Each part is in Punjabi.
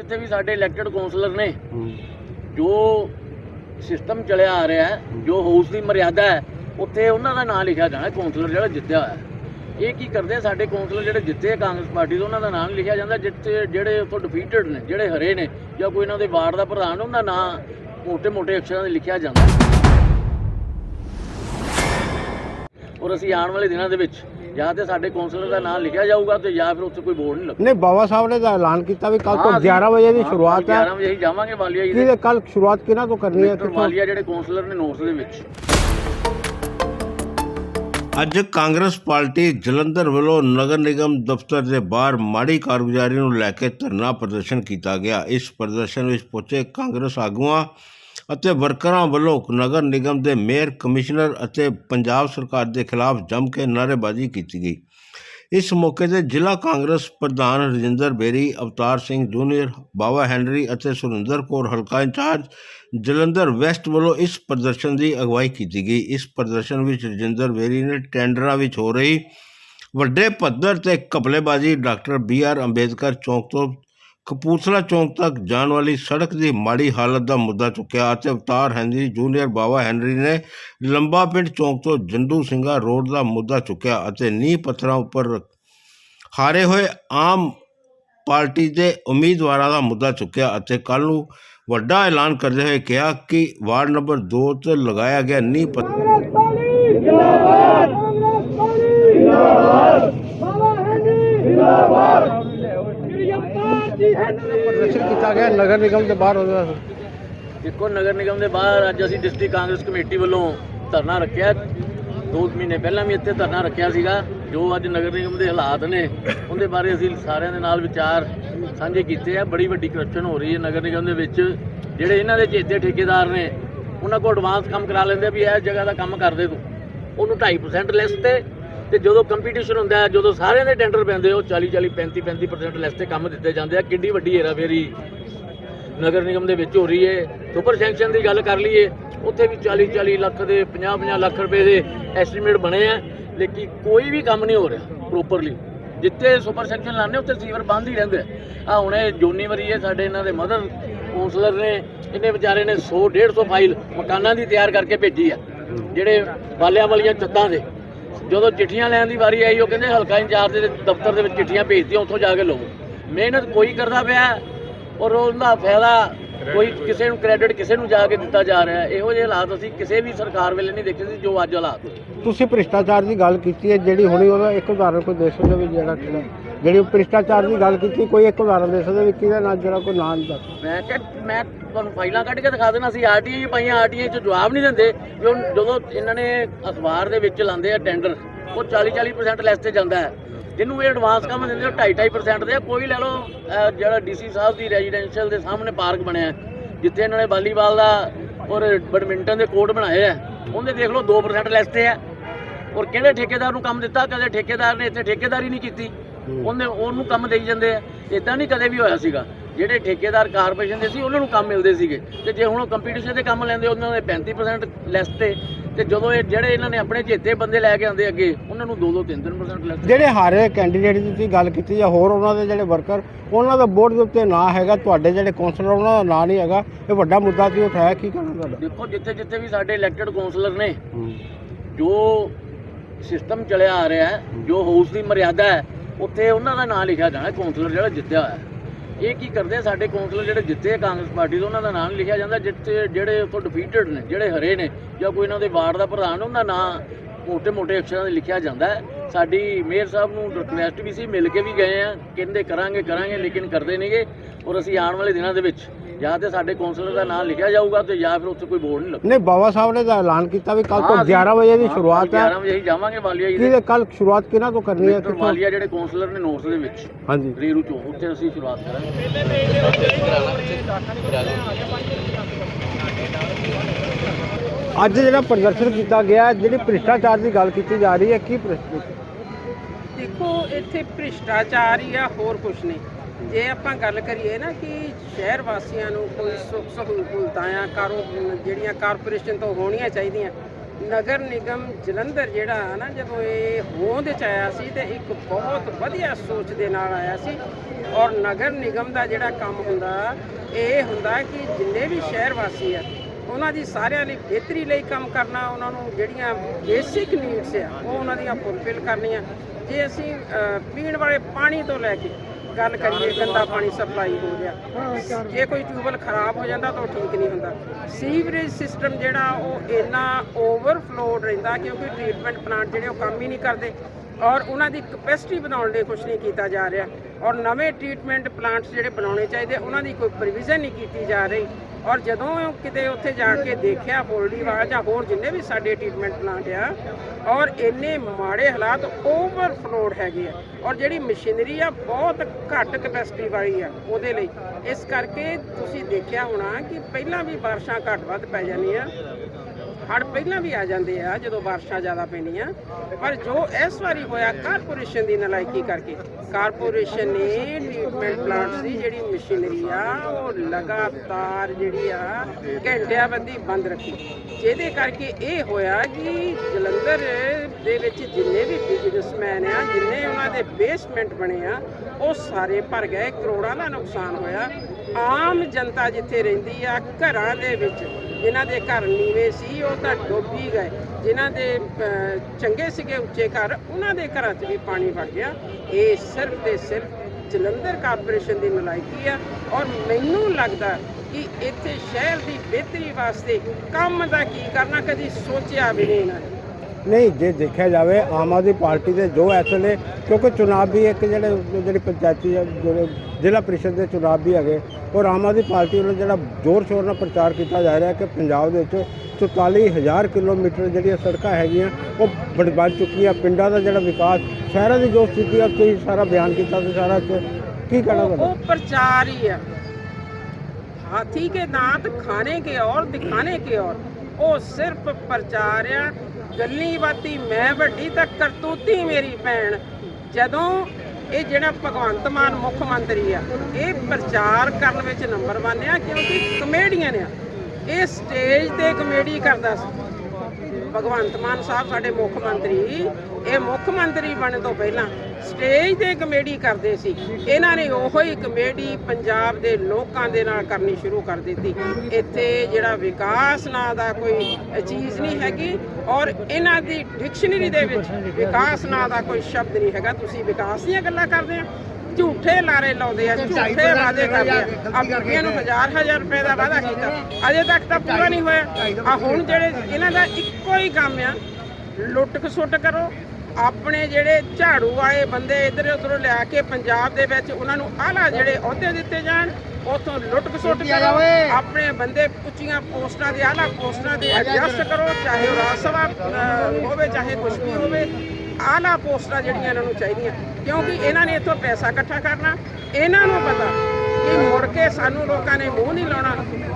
ਜਿੱਥੇ ਵੀ ਸਾਡੇ ਇਲੈਕਟਡ ਕਾਉਂਸਲਰ ਨੇ ਜੋ ਸਿਸਟਮ ਚਲਿਆ ਆ ਰਿਹਾ ਜੋ ਹਾਊਸ ਦੀ ਮਰਿਆਦਾ ਹੈ ਉੱਥੇ ਉਹਨਾਂ ਦਾ ਨਾਮ ਲਿਖਿਆ ਜਾਣਾ ਕਾਉਂਸਲਰ ਜਿਹੜਾ ਜਿੱਤਿਆ ਹੋਇਆ ਇਹ ਕੀ ਕਰਦੇ ਸਾਡੇ ਕਾਉਂਸਲਰ ਜਿਹੜੇ ਜਿੱਤੇ ਕਾਂਗਰਸ ਪਾਰਟੀ ਦੇ ਉਹਨਾਂ ਦਾ ਨਾਮ ਲਿਖਿਆ ਜਾਂਦਾ ਜਿੱਥੇ ਜਿਹੜੇ ਉੱਥੋਂ ਡਿਫੀਟਡ ਨੇ ਜਿਹੜੇ ਹਰੇ ਨੇ ਜਾਂ ਕੋਈ ਇਹਨਾਂ ਦੇ ਵਾਰਡ ਦਾ ਪ੍ਰਧਾਨ ਉਹਨਾਂ ਦਾ ਨਾਮ ਮੋٹے-ਮੋٹے ਅਕਸ਼ਰਾਂ ਦੇ ਲਿਖਿਆ ਜਾਂਦਾ। ਔਰ ਅਸੀਂ ਆਉਣ ਵਾਲੇ ਦਿਨਾਂ ਦੇ ਵਿੱਚ ਜਾਂ ਤੇ ਸਾਡੇ ਕਾਉਂਸਲਰ ਦਾ ਨਾਮ ਲਿਖਿਆ ਜਾਊਗਾ ਤੇ ਜਾਂ ਫਿਰ ਉੱਥੇ ਕੋਈ ਬੋਰਡ ਨਹੀਂ ਲੱਗੂਗਾ ਨਹੀਂ ਬਾਬਾ ਸਾਹਿਬ ਨੇ ਤਾਂ ਐਲਾਨ ਕੀਤਾ ਵੀ ਕੱਲ ਤੋਂ ਹਾਂ, ਅਸੀਂ- 11 ਵਜੇ ਦੀ ਹਾਂ, ਸ਼ੁਰੂਆਤ ਹੈ। 11 ਵਜੇ ਅਸੀਂ ਜਾਵਾਂਗੇ ਵਾਲੀਆ ਜੀ ਕਿਹਦੇ ਕੱਲ ਸ਼ੁਰੂਆਤ ਕਿਹਨਾਂ ਤੋਂ ਕਰਨੀ ਹੈ? ਕਿੱਥੋਂ? ਵਾਲੀਆ ਜਿਹੜੇ ਕਾਉਂਸਲਰ ਨੇ ਨੋਰਥ ਦੇ ਵਿੱਚ। ਅੱਜ ਕਾਂਗਰਸ ਪਾਰਟੀ ਜਲੰਧਰ ਵੱਲੋਂ ਨਗਰ ਨਿਗਮ ਦਫ਼ਤਰ ਦੇ ਬਾਹਰ ਮਾੜੀ ਕਾਰਗੁਜ਼ਾਰੀ ਨੂੰ ਲੈ ਕੇ ਧਰਨਾ ਪ੍ਰਦਰਸ਼ਨ ਕੀਤਾ ਗਿਆ। ਇਸ ਪ੍ਰਦਰਸ਼ਨ ਵਿੱਚ ਪਹੁੰਚੇ ਕਾਂਗਰਸ ਆਗੂਆਂ ਅਤੇ ਵਰਕਰਾਂ ਵੱਲੋਂ ਨਗਰ ਨਿਗਮ ਦੇ ਮੇਅਰ, ਕਮਿਸ਼ਨਰ ਅਤੇ ਪੰਜਾਬ ਸਰਕਾਰ ਦੇ ਖਿਲਾਫ ਜੰਮ ਕੇ ਨਾਅਰੇਬਾਜ਼ੀ ਕੀਤੀ ਗਈ। ਇਸ ਮੌਕੇ ਤੇ ਜ਼ਿਲ੍ਹਾ ਕਾਂਗਰਸ ਪ੍ਰਧਾਨ ਰਜਿੰਦਰ ਬੇਰੀ, ਅਵਤਾਰ ਸਿੰਘ ਜੂਨੀਅਰ, ਬਾਵਾ ਹੈਨਰੀ ਅਤੇ ਸੁਰਿੰਦਰ ਕੌਰ ਹਲਕਾ ਇੰਚਾਰਜ ਜਲੰਧਰ ਵੈਸਟ ਵੱਲੋਂ ਇਸ ਪ੍ਰਦਰਸ਼ਨ ਦੀ ਅਗਵਾਈ ਕੀਤੀ ਗਈ। ਇਸ ਪ੍ਰਦਰਸ਼ਨ ਵਿੱਚ ਰਜਿੰਦਰ ਬੇਰੀ ਨੇ ਟੈਂਡਰਾਂ ਵਿੱਚ ਹੋ ਰਹੀ ਵੱਡੇ ਪੱਧਰ ਤੇ ਘਪਲੇਬਾਜ਼ੀ ਡਾਕਟਰ ਬੀ ਆਰ ਅੰਬੇਦਕਰ ਚੌਂਕ ਤੋਂ ਕਪੂਰਥਲਾ ਚੌਂਕ ਤੱਕ ਜਾਣ ਵਾਲੀ ਸੜਕ ਦੀ ਮਾੜੀ ਹਾਲਤ ਦਾ ਮੁੱਦਾ ਚੁੱਕਿਆ ਅਤੇ Avtar Henry junior Bawa Henry ਨੇ ਲੰਬਾ ਪਿੰਡ ਚੌਂਕ ਤੋਂ ਜੰਡੂ ਸਿੰਘਾ ਰੋਡ ਦਾ ਮੁੱਦਾ ਚੁੱਕਿਆ ਅਤੇ ਨੀਂਹ ਪੱਥਰਾਂ ਉੱਪਰ ਹਾਰੇ ਹੋਏ ਆਮ ਪਾਰਟੀ ਦੇ ਉਮੀਦਵਾਰਾਂ ਦਾ ਮੁੱਦਾ ਚੁੱਕਿਆ ਅਤੇ ਕੱਲ ਨੂੰ ਵੱਡਾ ਐਲਾਨ ਕਰਦੇ ਹੋਏ ਕਿਹਾ ਕਿ ਵਾਰਡ ਨੰਬਰ 2 ਤੇ ਲਗਾਇਆ ਗਿਆ ਨੀਂਹ ਪੱਥਰ ਪ੍ਰਦਰਸ਼ਨ ਕੀਤਾ ਗਿਆ, ਨਗਰ ਨਿਗਮ ਦੇ ਬਾਹਰ ਉਹਦਾ ਇੱਕੋ ਨਗਰ ਨਿਗਮ ਦੇ ਬਾਹਰ ਅੱਜ ਅਸੀਂ ਡਿਸਟ੍ਰਿਕਟ ਕਾਂਗਰਸ ਕਮੇਟੀ ਵੱਲੋਂ ਧਰਨਾ ਰੱਖਿਆ। ਦੋ ਮਹੀਨੇ ਪਹਿਲਾਂ ਵੀ ਇੱਥੇ ਧਰਨਾ ਰੱਖਿਆ ਸੀਗਾ, ਜੋ ਅੱਜ ਨਗਰ ਨਿਗਮ ਦੇ ਹਾਲਾਤ ਨੇ, ਉਹਦੇ ਬਾਰੇ ਅਸੀਂ ਸਾਰਿਆਂ ਦੇ ਨਾਲ ਵਿਚਾਰ ਸਾਂਝੇ ਕੀਤੇ ਆ। ਬੜੀ ਵੱਡੀ ਕਰਪਸ਼ਨ ਹੋ ਰਹੀ ਹੈ ਨਗਰ ਨਿਗਮ ਦੇ ਵਿੱਚ। ਜਿਹੜੇ ਇਹਨਾਂ ਦੇ ਚੇਤੇ ਠੇਕੇਦਾਰ ਨੇ, ਉਹਨਾਂ ਕੋਲ ਐਡਵਾਂਸ ਕੰਮ ਕਰਾ ਲੈਂਦੇ ਵੀ ਇਹ ਜਗ੍ਹਾ ਦਾ ਕੰਮ ਕਰ ਦੇ ਤੂੰ। ਉਹਨੂੰ 2.5% ਲੈਸ ਤੇ ਤੇ ਜਦੋਂ ਕੰਪੀਟੀਸ਼ਨ ਹੁੰਦਾ ਜਦੋਂ ਸਾਰਿਆਂ ਦੇ ਟੈਂਡਰ ਪੈਂਦੇ ਉਹ 40 40 35 35% ਲੈਸ ਤੇ ਕੰਮ ਦਿੱਤੇ ਜਾਂਦੇ ਆ। ਕਿੱਡੀ ਵੱਡੀ ਏਰਾਫੇਰੀ ਨਗਰ ਨਿਗਮ ਦੇ ਵਿੱਚ ਹੋ ਰਹੀ ਹੈ ਸੁਪਰ ਸੈਂਕਸ਼ਨ ਦੀ ਗੱਲ ਕਰ ਲਈਏ, ਉੱਥੇ ਵੀ 40 40 ਲੱਖ ਦੇ 50 50 ਲੱਖ ਰੁਪਏ ਦੇ ਐਸਟੀਮੇਟ ਬਣੇ ਆ। ਲੇਕਿਨ ਕੋਈ ਵੀ ਕੰਮ ਨਹੀਂ ਹੋ ਰਿਹਾ ਪ੍ਰੋਪਰਲੀ ਜਿੱਥੇ ਸੁਪਰ ਸੈਂਕਸ਼ਨ ਲਾਣੇ ਉੱਥੇ ਸੀਵਰ ਬੰਦ ਹੀ ਰਹਿੰਦੇ ਆ। ਹੁਣ ਇਹ ਜੋਨੀ ਵਰੀ ਹੈ, ਸਾਡੇ ਇਹਨਾਂ ਦੇ ਮਦਰ ਕਾਉਂਸਲਰ ਨੇ, ਇਹਨੇ ਵਿਚਾਰੇ ਨੇ 100 150 ਫਾਈਲ ਮਕਾਨਾਂ ਦੀ ਤਿਆਰ ਕਰਕੇ ਭੇਜੀ ਆ। ਜਿਹੜੇ ਬਾਲਿਆਂ ਵਾਲੀਆਂ ਛੱਤਾਂ ਦੇ। ਜਦੋਂ ਚਿੱਠੀਆਂ ਲੈਣ ਦੀ ਵਾਰੀ ਆਈ ਉਹ ਕਹਿੰਦੇ ਹਲਕਾ ਇੰਚਾਰਜ ਦੇ ਦਫ਼ਤਰ ਦੇ ਵਿੱਚ ਚਿੱਠੀਆਂ ਭੇਜਤੀਆਂ ਉੱਥੋਂ ਜਾ ਕੇ ਲਓ ਮਿਹਨਤ ਕੋਈ ਕਰਦਾ ਪਿਆ ਔਰ ਉਹਦਾ ਫਾਇਦਾ ਕੋਈ ਕਿਸੇ ਨੂੰ ਕ੍ਰੈਡਿਟ ਕਿਸੇ ਨੂੰ ਜਾ ਕੇ ਦਿੱਤਾ ਜਾ ਰਿਹਾ। ਇਹੋ ਜਿਹੇ ਹਾਲਾਤ ਅਸੀਂ ਕਿਸੇ ਵੀ ਸਰਕਾਰ ਵੇਲੇ ਨਹੀਂ ਦੇਖੇ ਸੀ ਜੋ ਅੱਜ ਹਾਲਾਤ। ਤੁਸੀਂ ਭ੍ਰਿਸ਼ਟਾਚਾਰ ਦੀ ਗੱਲ ਕੀਤੀ ਹੈ ਜਿਹੜੀ ਹੁਣੀ ਉਹਦਾ ਇੱਕ ਉਦਾਹਰਨ ਕੋਈ ਦੇ ਸਕਦੇ ਵੀ ਜਿਹੜਾ ਕਿਹੜਾ ਜਿਹੜੀ ਭ੍ਰਿਸ਼ਟਾਚਾਰ ਦੀ ਗੱਲ ਕੀਤੀ, ਕੋਈ ਇੱਕ ਉਦਾਹਰਨ ਦੇ ਸਕਦੇ ਵੀ ਕਿਹਦਾ ਨਾਲ ਜਿਹੜਾ ਕੋਈ ਨਾਂ ਦੱਸ ਮੈਂ ਕਿ ਮੈਂ ਤੁਹਾਨੂੰ ਫਾਈਲਾਂ ਕੱਢ ਕੇ ਦਿਖਾ ਦੇਣਾ ਸੀ ਆਰਟੀਆਈ ਪਾਈਆਂ ਆਰਟੀਆਈ ਚ ਜਵਾਬ ਨਹੀਂ ਦਿੰਦੇ ਵੀ ਜਦੋਂ ਇਹਨਾਂ ਨੇ ਅਖਬਾਰ ਦੇ ਵਿੱਚ ਲਾਉਂਦੇ ਆ ਟੈਂਡਰ ਉਹ 40 40% ਲੈਸ ਤੇ ਜਾਂਦਾ ਹੈ। ਜਿਹਨੂੰ ਇਹ ਐਡਵਾਂਸ ਕੰਮ ਦਿੰਦੇ ਉਹ 2.5 2.5% ਦੇ ਕੋਈ ਲੈ ਲਓ, ਅਹ, ਜਿਹੜਾ ਡੀਸੀ ਸਾਹਿਬ ਦੀ ਰੈਜ਼ੀਡੈਂਸ਼ੀਅਲ ਦੇ ਸਾਹਮਣੇ ਪਾਰਕ ਬਣਿਆ ਜਿੱਥੇ ਇਹਨਾਂ ਨੇ ਵਾਲੀਬਾਲ ਦਾ ਔਰ ਬੈਡਮਿੰਟਨ ਦੇ ਕੋਰਟ ਬਣਾਏ ਆ, ਉਹਦੇ ਦੇਖ ਲਓ 2% ਲੈਸ ਤੇ ਆ ਔਰ ਕਿਹੜੇ ਠੇਕੇਦਾਰ ਨੂੰ ਕੰਮ ਦਿੱਤਾ, ਕਦੇ ਠੇਕੇਦਾਰ ਨੇ ਇੱਥੇ ਠੇਕੇਦਾਰੀ ਨਹੀਂ ਕੀਤੀ। ਉਹਨੇ ਉਹਨੂੰ ਕੰਮ ਦੇਈ ਜਾਂਦੇ ਆ। ਇਦਾਂ ਨਹੀਂ ਕਦੇ ਵੀ ਹੋਇਆ ਸੀਗਾ। ਜਿਹੜੇ ਠੇਕੇਦਾਰ ਕਾਰਪੋਰੇਸ਼ਨ ਦੇ ਸੀ ਉਹਨਾਂ ਨੂੰ ਕੰਮ ਮਿਲਦੇ ਸੀਗੇ। ਤੇ ਜੇ ਹੁਣ ਉਹ ਕੰਪੀਟੀਸ਼ਨ ਦੇ ਕੰਮ ਲੈਂਦੇ ਉਹਨਾਂ ਦੇ 35% ਲੈਸ ਤੇ ਤੇ ਜਦੋਂ ਇਹ ਜਿਹੜੇ ਇਹਨਾਂ ਨੇ ਆਪਣੇ ਚੇਤੇ ਬੰਦੇ ਲੈ ਕੇ ਆਉਂਦੇ ਅੱਗੇ ਉਹਨਾਂ ਨੂੰ 2-2 3-3% ਲੈਸ ਜਿਹੜੇ ਹਾਰੇ ਕੈਂਡੀਡੇਟ ਦੀ ਤੁਸੀਂ ਗੱਲ ਕੀਤੀ ਜਾਂ ਹੋਰ ਉਹਨਾਂ ਦੇ ਜਿਹੜੇ ਵਰਕਰ ਉਹਨਾਂ ਦਾ ਬੋਰਡ ਦੇ ਉੱਤੇ ਨਾਂ ਹੈਗਾ ਤੁਹਾਡੇ ਜਿਹੜੇ ਕੌਂਸਲਰ ਉਹਨਾਂ ਦਾ ਨਾਂ ਨਹੀਂ ਹੈਗਾ। ਇਹ ਵੱਡਾ ਮੁੱਦਾ ਤੁਸੀਂ ਉਠਾਇਆ ਕੀ ਕਹਿਣਾ ਤੁਹਾਡਾ? ਦੇਖੋ ਜਿੱਥੇ ਜਿੱਥੇ ਵੀ ਸਾਡੇ ਇਲੈਕਟਡ ਕਾਉਂਸਲਰ ਨੇ ਜੋ ਸਿਸਟਮ ਚੱਲਿਆ ਆ ਰਿਹਾ ਜੋ ਹਾਊਸ ਦੀ ਮਰਿਆਦਾ ਹੈ ਉੱਥੇ ਉਹਨਾਂ ਦਾ ਨਾਮ ਲਿਖਿਆ ਜਾਣਾ, ਕੌਂਸਲਰ ਜਿਹੜਾ ਜਿੱਤਿਆ ਹੋਇਆ। ਇਹ ਕੀ ਕਰਦੇ ਆ, ਸਾਡੇ ਕੌਂਸਲਰ ਜਿਹੜੇ ਜਿੱਤੇ ਆ ਕਾਂਗਰਸ ਪਾਰਟੀ ਤੋਂ, ਉਹਨਾਂ ਦਾ ਨਾਮ ਲਿਖਿਆ ਜਾਂਦਾ, ਜਿੱਥੇ ਜਿਹੜੇ ਉੱਥੋਂ ਡਿਫੀਟਡ ਨੇ, ਜਿਹੜੇ ਹਰੇ ਨੇ, ਜਾਂ ਕੋਈ ਇਹਨਾਂ ਦੇ ਵਾਰਡ ਦਾ ਪ੍ਰਧਾਨ, ਉਹਨਾਂ ਦਾ ਨਾਮ ਮੋਟੇ ਮੋਟੇ ਅਕਸ਼ਰਾਂ ਦੇ ਲਿਖਿਆ ਜਾਂਦਾ ਸਾਡੀ ਮੇਅਰ ਸਾਹਿਬ ਨੂੰ ਰਿਕੁਐਸਟ ਵੀ ਸੀ, ਮਿਲ ਕੇ ਵੀ ਗਏ ਆ, ਕਹਿੰਦੇ ਕਰਾਂਗੇ ਕਰਾਂਗੇ, ਲੇਕਿਨ ਕਰਦੇ ਨਹੀਂਗੇ ਔਰ ਅਸੀਂ ਆਉਣ ਵਾਲੇ ਦਿਨਾਂ ਦੇ ਵਿੱਚ ਜਾਂ ਤੇ ਸਾਡੇ ਕਾਉਂਸਲਰ ਦਾ ਨਾਮ ਲਿਖਿਆ ਜਾਊਗਾ ਤੇ ਜਾਂ ਫਿਰ ਉੱਥੇ ਕੋਈ ਬੋਰਡ ਨਹੀਂ ਲੱਗੂਗਾ ਨਹੀਂ ਬਾਬਾ ਸਾਹਿਬ ਨੇ ਤਾਂ ਐਲਾਨ ਕੀਤਾ ਵੀ ਕੱਲ ਤੋਂ ਹਾਂ, ਅਸੀਂ- 11 ਵਜੇ ਦੀ ਹਾਂ, ਸ਼ੁਰੂਆਤ ਹੈ। 11 ਵਜੇ ਅਸੀਂ ਜਾਵਾਂਗੇ ਵਾਲੀਆ ਜੀ ਦੇ ਕਿਹਦੇ ਕੱਲ ਸ਼ੁਰੂਆਤ ਕਿਹਨਾਂ ਤੋਂ ਕਰਨੀ ਹੈ ਮਿਸਟਰ ਕਿੱਥੋਂ? ਵਾਲੀਆ ਜਿਹੜੇ ਕਾਉਂਸਲਰ ਨੇ ਨੋਰਥ ਦੇ ਵਿੱਚ ਹਾਂਜੀ। ਰੀਰੂ ਚੋਂ ਉੱਥੇ ਅਸੀਂ ਸ਼ੁਰੂਆਤ ਕਰਾਂਗੇ। ਅੱਜ ਜਿਹੜਾ ਪ੍ਰਦਰਸ਼ਨ ਕੀਤਾ ਗਿਆ ਜਿਹੜੀ ਭ੍ਰਿਸ਼ਟਾਚਾਰ ਦੀ ਗੱਲ ਕੀਤੀ ਜਾ ਰਹੀ ਹੈ ਕੀ ਭ੍ਰਿਸ਼ਟ- ਦੇਖੋ ਇੱਥੇ ਭ੍ਰਿਸ਼ਟਾਚਾਰ ਹੀ ਆ ਹੋਰ ਕੁਝ ਨਹੀਂ। ਜੇ ਆਪਾਂ ਗੱਲ ਕਰੀਏ ਨਾ ਕਿ ਸ਼ਹਿਰ ਵਾਸੀਆਂ ਨੂੰ ਕੋਈ ਸੁੱਖ ਸਹੂਲਤਾਂ ਆ, ਕਾਰੋ, ਜਿਹੜੀਆਂ ਕਾਰਪੋਰੇਸ਼ਨ ਤੋਂ ਹੋਣੀਆਂ ਚਾਹੀਦੀਆਂ, ਨਗਰ ਨਿਗਮ ਜਲੰਧਰ ਜਿਹੜਾ ਆ ਨਾ, ਜਦੋਂ ਇਹ ਹੋਂਦ ਚ ਆਇਆ ਸੀ ਤੇ ਇੱਕ ਬਹੁਤ ਵਧੀਆ ਸੋਚ ਦੇ ਨਾਲ ਆਇਆ ਸੀ ਔਰ ਨਗਰ ਨਿਗਮ ਦਾ ਜਿਹੜਾ ਕੰਮ ਹੁੰਦਾ, ਇਹ ਹੁੰਦਾ ਕਿ ਜਿੰਨੇ ਵੀ ਸ਼ਹਿਰ ਵਾਸੀ ਆ, ਉਹਨਾਂ ਦੀ ਸਾਰਿਆਂ ਲਈ ਬਿਹਤਰੀ ਲਈ ਕੰਮ ਕਰਨਾ, ਉਹਨਾਂ ਨੂੰ ਜਿਹੜੀਆਂ ਬੇਸਿਕ ਨੀਡਸ ਆ, ਉਹ ਉਹਨਾਂ ਦੀਆਂ ਫੁੱਲਫਿਲ ਕਰਨੀਆਂ। ਜੇ ਅਸੀਂ ਪੀਣ ਵਾਲੇ ਪਾਣੀ ਤੋਂ ਲੈ ਕੇ ਗੱਲ ਕਰੀਏ ਗੰਦਾ ਪਾਣੀ ਸਪਲਾਈ ਹੋ ਗਿਆ। ਜੇ ਕੋਈ ਟਿਊਬਲ ਖਰਾਬ ਹੋ ਜਾਂਦਾ ਤਾਂ ਉਹ ਠੀਕ ਨਹੀਂ ਹੁੰਦਾ। ਸੀਵਰੇਜ ਸਿਸਟਮ ਜਿਹੜਾ ਉਹ ਇੰਨਾ ਓਵਰਫਲੋਡ ਰਹਿੰਦਾ ਕਿਉਂਕਿ ਟ੍ਰੀਟਮੈਂਟ ਪਲਾਂਟ ਜਿਹੜੇ ਉਹ ਕੰਮ ਹੀ ਨਹੀਂ ਕਰਦੇ। ਔਰ ਉਹਨਾਂ ਦੀ ਕਪੈਸਿਟੀ ਬਣਾਉਣ ਲਈ ਕੁਝ ਨਹੀਂ ਕੀਤਾ ਜਾ ਰਿਹਾ। ਔਰ ਨਵੇਂ ਟ੍ਰੀਟਮੈਂਟ ਪਲਾਂਟਸ ਜਿਹੜੇ ਬਣਾਉਣੇ ਚਾਹੀਦੇ ਉਹਨਾਂ ਦੀ ਕੋਈ ਪ੍ਰੋਵੀਜ਼ਨ ਨਹੀਂ ਕੀਤੀ ਜਾ ਰਹੀ। ਔਰ ਜਦੋਂ ਕਿਤੇ ਉੱਥੇ ਜਾ ਕੇ ਦੇਖਿਆ ਫੋਲਡੀਵਾਲ ਜਾਂ ਹੋਰ ਜਿੰਨੇ ਵੀ ਸਾਡੇ ਟ੍ਰੀਟਮੈਂਟ ਪਲਾਂਟ ਆ, ਔਰ ਇੰਨੇ ਮਾੜੇ ਹਾਲਾਤ ਓਵਰਫਲੋਡ ਹੈਗੇ ਆ, ਔਰ ਜਿਹੜੀ ਮਸ਼ੀਨਰੀ ਆ ਬਹੁਤ ਘੱਟ ਕਪੈਸਿਟੀ ਵਾਲੀ ਆ ਉਹਦੇ ਲਈ। ਇਸ ਕਰਕੇ ਤੁਸੀਂ ਦੇਖਿਆ ਹੋਣਾ ਕਿ ਪਹਿਲਾਂ ਵੀ ਬਾਰਿਸ਼ਾਂ ਘੱਟ ਵੱਧ ਪੈ ਜਾਂਦੀਆਂ ਹੜ ਪਹਿਲਾਂ ਵੀ ਆ ਜਾਂਦੇ ਆ, ਜਦੋਂ ਬਾਰਿਸ਼ਾਂ ਜ਼ਿਆਦਾ ਪੈਂਦੀਆਂ। ਪਰ ਜੋ ਇਸ ਵਾਰੀ ਹੋਇਆ, ਕਾਰਪੋਰੇਸ਼ਨ ਦੀ ਨਲਾਇਕੀ ਕਰਕੇ, ਕਾਰਪੋਰੇਸ਼ਨ ਨੇ ਟ੍ਰੀਟਮੈਂਟ ਪਲਾਂਟਸ ਦੀ ਜਿਹੜੀ ਮਸ਼ੀਨਰੀ ਆ, ਉਹ ਲਗਾਤਾਰ ਜਿਹੜੀ ਆ, ਘੰਟਿਆਂ ਬੰਦੀ ਬੰਦ ਰੱਖੀ। ਜਿਹਦੇ ਕਰਕੇ ਇਹ ਹੋਇਆ ਕਿ ਜਲੰਧਰ ਦੇ ਵਿੱਚ ਜਿੰਨੇ ਵੀ ਬਿਜ਼ਨਸਮੈਨ ਆ, ਜਿੰਨੇ ਉਹਨਾਂ ਦੇ ਬੇਸਮੈਂਟ ਬਣੇ ਆ, ਉਹ ਸਾਰੇ ਭਰ ਗਏ। ਕਰੋੜਾਂ ਦਾ ਨੁਕਸਾਨ ਹੋਇਆ। ਆਮ ਜਨਤਾ ਜਿੱਥੇ ਰਹਿੰਦੀ ਆ, ਘਰਾਂ ਦੇ ਵਿੱਚ ਜਿਨ੍ਹਾਂ ਦੇ ਘਰ ਨੀਵੇਂ ਸੀ, ਉਹ ਤਾਂ ਡੁੱਬੀ ਗਏ। ਜਿਨ੍ਹਾਂ ਦੇ ਚੰਗੇ ਸੀਗੇ, ਉੱਚੇ ਘਰ, ਉਹਨਾਂ ਦੇ ਘਰਾਂ 'ਚ ਵੀ ਪਾਣੀ ਵੜ ਗਿਆ। ਇਹ ਸਿਰਫ ਤੇ ਸਿਰਫ ਜਲੰਧਰ ਕਾਰਪੋਰੇਸ਼ਨ ਦੀ ਨਲਾਇਕੀ ਆ ਔਰ ਮੈਨੂੰ ਲੱਗਦਾ ਕਿ ਇੱਥੇ ਸ਼ਹਿਰ ਦੀ ਬਿਹਤਰੀ ਵਾਸਤੇ ਕੰਮ ਦਾ ਕੀ ਕਰਨਾ ਕਦੀ ਸੋਚਿਆ ਵੀ ਨਹੀਂ ਇਹਨਾਂ ਨੇ। ਨਹੀਂ, ਜੇ ਦੇਖਿਆ ਜਾਵੇ, ਆਮ ਆਦਮੀ ਪਾਰਟੀ ਦੇ ਜੋ ਇਸ ਵੇਲੇ ਕਿਉਂਕਿ ਚੁਣਾਵ ਵੀ ਇੱਕ ਜਿਹੜੇ, ਜਿਹੜੀ ਪੰਚਾਇਤੀ ਜਿਹੜੇ ਜ਼ਿਲ੍ਹਾ ਪ੍ਰੀਸ਼ਦ ਦੇ ਚੋਣਾਂ ਵੀ ਹੈਗੇ। ਔਰ ਆਮ ਆਦਮੀ ਪਾਰਟੀ ਵੱਲੋਂ ਜਿਹੜਾ ਜ਼ੋਰ ਸ਼ੋਰ ਨਾਲ ਪ੍ਰਚਾਰ ਕੀਤਾ ਜਾ ਰਿਹਾ ਕਿ ਪੰਜਾਬ ਦੇ ਵਿੱਚ 44000 ਕਿਲੋਮੀਟਰ ਜਿਹੜੀਆਂ ਸੜਕਾਂ ਹੈਗੀਆਂ ਉਹ ਬਣ ਚੁੱਕੀਆਂ। ਪਿੰਡਾਂ ਦਾ ਜਿਹੜਾ ਵਿਕਾਸ ਸ਼ਹਿਰਾਂ ਦੀ ਜੋ ਸਥਿਤੀ ਆ ਤੁਸੀਂ ਸਾਰਾ ਬਿਆਨ ਕੀਤਾ ਤੇ ਸਾਰਾ ਕੀ ਕਹਿਣਾ ਉਹ ਪ੍ਰਚਾਰ ਹੀ ਆ। हाथी के दांत खाने के और दिखाने के और वो सिर्फ प्रचार गली बाती मैं वड्डी तक करतूती मेरी भैन जदों ਇਹ ਜਿਹੜਾ ਭਗਵੰਤ ਮਾਨ ਮੁੱਖ ਮੰਤਰੀ ਆ, ਇਹ ਪ੍ਰਚਾਰ ਕਰਨ ਵਿੱਚ ਨੰਬਰ 1 ਆ, ਕਿਉਂਕਿ ਕਮੇਡੀਅਨ ਆ। ਇਹ ਸਟੇਜ ਤੇ ਕਮੇਡੀ ਕਰਦਾ ਸੀ। ਭਗਵੰਤ ਮਾਨ ਸਾਹਿਬ ਸਾਡੇ ਮੁੱਖ ਮੰਤਰੀ, ਇਹ ਮੁੱਖ ਮੰਤਰੀ ਬਣਨ ਤੋਂ ਪਹਿਲਾਂ ਸਟੇਜ ਤੇ ਕਮੇਡੀ ਕਰਦੇ ਸੀ। ਇਹਨਾਂ ਨੇ ਉਹੋ ਹੀ ਕਮੇਡੀ ਪੰਜਾਬ ਦੇ ਲੋਕਾਂ ਦੇ ਨਾਲ ਕਰਨੀ ਸ਼ੁਰੂ ਕਰ ਦਿੱਤੀ। ਇੱਥੇ ਜਿਹੜਾ ਵਿਕਾਸ ਨਾਂ ਦਾ ਕੋਈ ਚੀਜ਼ ਨਹੀਂ ਹੈਗੀ ਔਰ ਇਹਨਾਂ ਦੀ ਡਿਕਸ਼ਨਰੀ ਦੇ ਵਿੱਚ ਵਿਕਾਸ ਨਾਂ ਦਾ ਕੋਈ ਸ਼ਬਦ ਨਹੀਂ ਹੈਗਾ। ਤੁਸੀਂ ਵਿਕਾਸ ਦੀਆਂ ਗੱਲਾਂ ਕਰਦੇ ਆ ਝੂਠੇ ਲਾਰੇ ਲਾਉਂਦੇ ਆ ਝੂਠੇ ਵਾਅਦੇ ਕਰਦੇ ਆ। ਆ ਬੀਬੀਆਂ ਨੂੰ ਹਜ਼ਾਰ ਹਜ਼ਾਰ ਰੁਪਏ ਦਾ ਵਾਅਦਾ ਕੀਤਾ। ਅਜੇ ਤੱਕ ਤਾਂ ਪੂਰਾ ਨਹੀਂ ਹੋਇਆ। ਆ ਹੁਣ ਜਿਹੜੇ ਇਹਨਾਂ ਦਾ ਇੱਕੋ ਹੀ ਕੰਮ ਆ ਲੁੱਟ ਖਸੁੱਟ ਕਰੋ ਆਪਣੇ ਜਿਹੜੇ ਝਾੜੂ ਵਾਲੇ ਬੰਦੇ ਇਧਰ ਉਧਰੋਂ ਲਿਆ ਕੇ ਪੰਜਾਬ ਦੇ ਵਿੱਚ ਉਹਨਾਂ ਨੂੰ ਆਲਾ ਜਿਹੜੇ ਅਹੁਦੇ ਦਿੱਤੇ ਜਾਣ ਉਥੋਂ ਲੁੱਟ ਖਸੁੱਟ ਕਰੋ ਆਪਣੇ ਬੰਦੇ ਉੱਚੀਆਂ ਪੋਸਟਾਂ ਦੇ ਆਲਾ ਪੋਸਟਾਂ ਦੇ ਐਡਜਸਟ ਕਰੋ ਚਾਹੇ ਰਾਜ ਸਭਾ ਹੋਵੇ ਚਾਹੇ ਕੁਛ ਵੀ ਹੋਵੇ ਆਲਾ ਪੋਸਟਾਂ ਜਿਹੜੀਆਂ ਇਹਨਾਂ ਨੂੰ ਚਾਹੀਦੀਆਂ। ਕਿਉਂਕਿ ਇਹਨਾਂ ਨੇ ਇੱਥੋਂ ਪੈਸਾ ਇਕੱਠਾ ਕਰਨਾ। ਇਹਨਾਂ ਨੂੰ ਪਤਾ ਕਿ ਮੁੜ ਕੇ ਸਾਨੂੰ ਲੋਕਾਂ ਨੇ ਮੂੰਹ ਨਹੀਂ ਲਾਉਣਾ।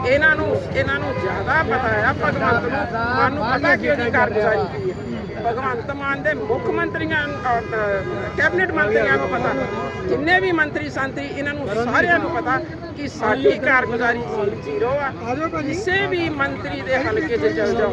ਇਹਨਾਂ ਨੂੰ ਇਹਨਾਂ ਨੂੰ ਜ਼ਿਆਦਾ ਪਤਾ ਆ ਭਗਵੰਤ ਨੂੰ। ਮਾਨ ਨੂੰ ਪਤਾ ਕਿ ਉਹਦੀ ਕਾਰਗੁਜ਼ਾਰੀ ਕੀ ਹੈ। ਭਗਵੰਤ ਮਾਨ ਦੇ ਮੁੱਖ ਮੰਤਰੀਆਂ ਕੈਬਨਿਟ ਮੰਤਰੀਆਂ ਨੂੰ ਪਤਾ, ਜਿੰਨੇ ਵੀ ਮੰਤਰੀ ਸੰਤਰੀ ਇਹਨਾਂ ਨੂੰ ਸਾਰਿਆਂ ਨੂੰ ਪਤਾ ਕਿ ਸਾਡੀ ਕਾਰਗੁਜ਼ਾਰੀ ਜ਼ੀਰੋ ਆ। ਕਿਸੇ ਵੀ ਮੰਤਰੀ ਦੇ ਹਲਕੇ 'ਚ ਚਲ ਜਾਓ,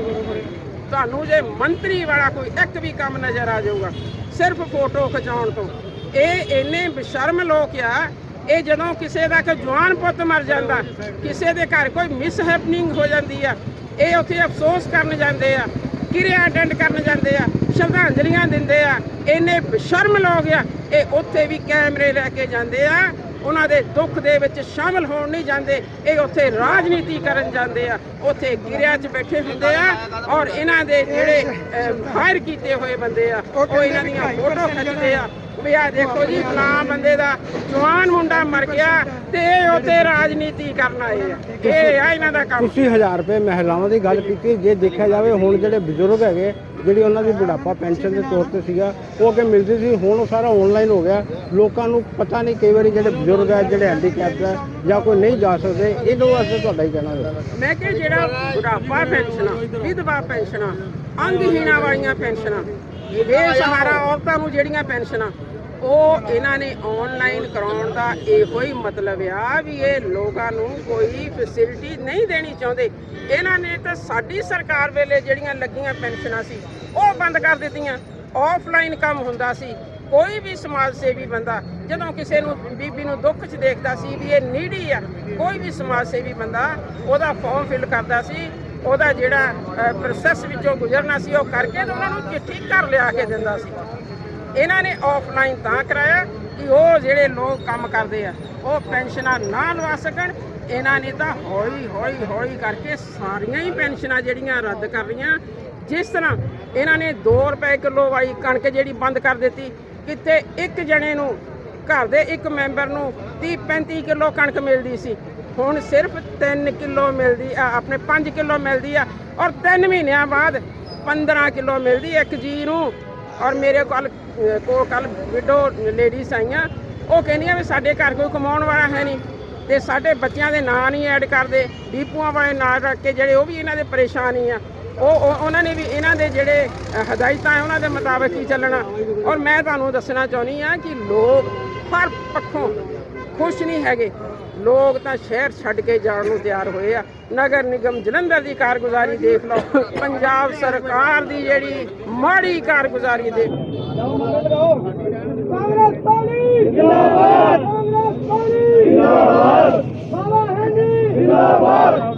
ਤੁਹਾਨੂੰ ਜੇ ਮੰਤਰੀ ਵਾਲਾ ਕੋਈ ਇੱਕ ਵੀ ਕੰਮ ਨਜ਼ਰ ਆ ਜਾਊਗਾ, ਸਿਰਫ ਫੋਟੋ ਖਿਚਾਉਣ ਤੋਂ। ਇਹ ਇੰਨੇ ਬੇਸ਼ਰਮ ਲੋਕ ਆ, ਇਹ ਜਦੋਂ ਕਿਸੇ ਦਾ ਕੋਈ ਜਵਾਨ ਪੁੱਤ ਮਰ ਜਾਂਦਾ, ਕਿਸੇ ਦੇ ਘਰ ਕੋਈ ਮਿਸਹੈਪਨਿੰਗ ਹੋ ਜਾਂਦੀ ਆ, ਇਹ ਉੱਥੇ ਅਫਸੋਸ ਕਰਨ ਜਾਂਦੇ ਆ। ਕਿਰਿਆ ਅਟੈਂਡ ਕਰਨ ਜਾਂਦੇ ਆ ਸ਼ਰਧਾਂਜਲੀਆਂ ਦਿੰਦੇ ਆ ਇੰਨੇ ਬੇਸ਼ਰਮ ਲੋਕ ਆ ਇਹ ਉੱਥੇ ਵੀ ਕੈਮਰੇ ਲੈ ਕੇ ਜਾਂਦੇ ਆ ਉਹਨਾਂ ਦੇ ਦੁੱਖ ਦੇ ਵਿੱਚ ਸ਼ਾਮਲ ਹੋਣ ਨਹੀਂ ਜਾਂਦੇ ਇਹ ਉੱਥੇ ਰਾਜਨੀਤੀ ਕਰਨ ਜਾਂਦੇ ਆ ਉੱਥੇ ਗਿਰਿਆ 'ਚ ਬੈਠੇ ਹੁੰਦੇ ਆ ਔਰ ਇਹਨਾਂ ਦੇ ਜਿਹੜੇ ਹਾਇਰ ਕੀਤੇ ਹੋਏ ਬੰਦੇ ਆ ਉਹ ਇਹਨਾਂ ਦੀਆਂ ਫੋਟੋ ਖਿੱਚਦੇ ਆ ਵੀ ਆ ਦੇਖੋ ਜੀ ਫਲਾਂ ਬੰਦੇ ਦਾ ਜਵਾਨ ਮੁੰਡਾ ਮਰ ਗਿਆ ਤੇ ਇਹ ਉੱਥੇ ਰਾਜਨੀਤੀ ਕਰਨ ਆਏ ਆ। ਇਹ ਆ ਇਹਨਾਂ ਦਾ ਕੰਮ। ਤੁਸੀਂ 1000 ਰੁਪਏ ਮਹਿਲਾਵਾਂ ਦੀ ਗੱਲ ਕੀਤੀ ਜੇ ਦੇਖਿਆ ਜਾਵੇ ਹੁਣ ਜਿਹੜੇ ਬਜ਼ੁਰਗ ਹੈਗੇ ਜਿਹੜੀ ਉਹਨਾਂ ਦੀ ਬੁਢਾਪਾ ਪੈਨਸ਼ਨ ਦੇ ਤੌਰ ਤੇ ਸੀਗਾ ਉਹ ਅੱਗੇ ਮਿਲਦੀ ਸੀ ਹੁਣ ਉਹ ਸਾਰਾ ਆਨਲਾਈਨ ਹੋ ਗਿਆ। ਲੋਕਾਂ ਨੂੰ ਪਤਾ ਨਹੀਂ ਕਈ ਵਾਰੀ ਜਿਹੜੇ ਬਜ਼ੁਰਗ ਹੈ ਜਿਹੜੇ ਹੈਂਡੀਕੈਪ ਹੈ ਜਾਂ ਕੋਈ ਨਹੀਂ ਜਾ ਸਕਦੇ ਇਹਨਾਂ ਵਾਸਤੇ ਤੁਹਾਡਾ ਹੀ ਕਹਿਣਾ ਹੈ? ਮੈਂ ਕਿ ਜਿਹੜਾ ਬੁਢਾਪਾ ਪੈਨਸ਼ਨਾਂ ਵਿਧਵਾ ਪੈਨਸ਼ਨਾਂ ਅੰਗਹੀਣਾਂ ਵਾਲੀਆਂ ਪੈਨਸ਼ਨਾਂ ਬੇਸਹਾਰਾ ਔਰਤਾਂ ਨੂੰ ਜਿਹੜੀਆਂ ਪੈਨਸ਼ਨਾਂ ਉਹ ਇਹਨਾਂ ਨੇ ਆਨਲਾਈਨ ਕਰਾਉਣ ਦਾ ਇਹੋ ਹੀ ਮਤਲਬ ਆ ਵੀ ਇਹ ਲੋਕਾਂ ਨੂੰ ਕੋਈ ਫੈਸਿਲਿਟੀ ਨਹੀਂ ਦੇਣੀ ਚਾਹੁੰਦੇ। ਇਹਨਾਂ ਨੇ ਤਾਂ ਸਾਡੀ ਸਰਕਾਰ ਵੇਲੇ ਜਿਹੜੀਆਂ ਲੱਗੀਆਂ ਪੈਨਸ਼ਨਾਂ ਸੀ, ਉਹ ਬੰਦ ਕਰ ਦਿੱਤੀਆਂ। ਆਫਲਾਈਨ ਕੰਮ ਹੁੰਦਾ ਸੀ। ਕੋਈ ਵੀ ਸਮਾਜ ਸੇਵੀ ਬੰਦਾ ਜਦੋਂ ਕਿਸੇ ਨੂੰ ਬੀਬੀ ਨੂੰ ਦੁੱਖ 'ਚ ਦੇਖਦਾ ਸੀ ਵੀ ਇਹ ਨੀੜੀ ਆ, ਕੋਈ ਵੀ ਸਮਾਜ ਸੇਵੀ ਬੰਦਾ ਉਹਦਾ ਫਾਰਮ ਫਿਲ ਕਰਦਾ ਸੀ, ਉਹਦਾ ਜਿਹੜਾ ਪ੍ਰੋਸੈਸ ਵਿੱਚੋਂ ਗੁਜ਼ਰਨਾ ਸੀ, ਉਹ ਕਰਕੇ ਉਹਨਾਂ ਨੂੰ ਚਿੱਠੀ ਘਰ ਲਿਆ ਕੇ ਦਿੰਦਾ ਸੀ। ਇਹਨਾਂ ਨੇ ਆਫਲਾਈਨ ਤਾਂ ਕਰਾਇਆ ਕਿ ਉਹ ਜਿਹੜੇ ਲੋਕ ਕੰਮ ਕਰਦੇ ਆ, ਉਹ ਪੈਨਸ਼ਨਾਂ ਨਾ ਲਵਾ ਸਕਣ। ਇਹਨਾਂ ਨੇ ਤਾਂ ਹੌਲੀ ਹੌਲੀ ਹੌਲੀ ਕਰਕੇ ਸਾਰੀਆਂ ਹੀ ਪੈਨਸ਼ਨਾਂ ਜਿਹੜੀਆਂ ਰੱਦ ਕਰ ਰਹੀਆਂ। ਜਿਸ ਤਰ੍ਹਾਂ ਇਹਨਾਂ ਨੇ 2 ਰੁਪਏ ਕਿਲੋ ਵਾਲੀ ਕਣਕ ਜਿਹੜੀ ਬੰਦ ਕਰ ਦਿੱਤੀ, ਕਿਤੇ ਇੱਕ ਜਣੇ ਨੂੰ, ਘਰ ਦੇ ਇੱਕ ਮੈਂਬਰ ਨੂੰ 30 35 ਕਿਲੋ ਕਣਕ ਮਿਲਦੀ ਸੀ। ਹੁਣ ਸਿਰਫ 3 ਕਿਲੋ ਮਿਲਦੀ ਆ, ਆਪਣੇ 5 ਕਿਲੋ ਮਿਲਦੀ ਆ ਔਰ 3 ਮਹੀਨਿਆਂ ਬਾਅਦ 15 ਕਿਲੋ ਮਿਲਦੀ ਇੱਕ ਜੀ ਨੂੰ। ਔਰ ਮੇਰੇ ਕੋਲ ਅਹ, ਕੱਲ ਵਿਡੋ ਲੇਡੀਜ਼ ਆਈਆਂ। ਉਹ ਕਹਿੰਦੀਆਂ ਵੀ ਸਾਡੇ ਘਰ ਕੋਈ ਕਮਾਉਣ ਵਾਲਾ ਹੈ ਨਹੀਂ ਤੇ ਸਾਡੇ ਬੱਚਿਆਂ ਦੇ ਨਾਂ ਨਹੀਂ ਐਡ ਕਰਦੇ ਡੀਪੂਆਂ ਵਾਲੇ ਨਾਂ ਰੱਖ ਕੇ ਜਿਹੜੇ ਉਹ ਵੀ ਇਹਨਾਂ ਦੇ ਪਰੇਸ਼ਾਨ ਹੀ ਆ। ਉਹ ਉਹਨਾਂ ਨੇ ਵੀ ਇਹਨਾਂ ਦੇ ਜਿਹੜੇ ਹਦਾਇਤਾਂ ਹੈ ਉਹਨਾਂ ਦੇ ਮੁਤਾਬਕ ਹੀ ਚੱਲਣਾ। ਔਰ ਮੈਂ ਤੁਹਾਨੂੰ ਦੱਸਣਾ ਚਾਹੁੰਦੀ ਆ ਕਿ ਲੋਕ ਹਰ ਪੱਖੋਂ ਖੁਸ਼ ਨਹੀਂ ਹੈਗੇ। ਲੋਕ ਤਾਂ ਸ਼ਹਿਰ ਛੱਡ ਕੇ ਜਾਣ ਨੂੰ ਤਿਆਰ ਹੋਏ ਆ। ਨਗਰ ਨਿਗਮ ਜਲੰਧਰ ਦੀ ਕਾਰਗੁਜ਼ਾਰੀ ਦੇਖ ਲਓ। ਪੰਜਾਬ ਸਰਕਾਰ ਦੀ ਜਿਹੜੀ ਮਾੜੀ ਕਾਰਗੁਜ਼ਾਰੀ ਕਾਂਗਰਸ ਪਾਲੀ। ਜਿੰਦਾਬਾਦ ਕਾਂਗਰਸ ਪਾਲੀ। ਜਿੰਦਾਬਾਦ। ਬਾਬਾ ਹੈਂਡੀ ਜਿੰਦਾਬਾਦ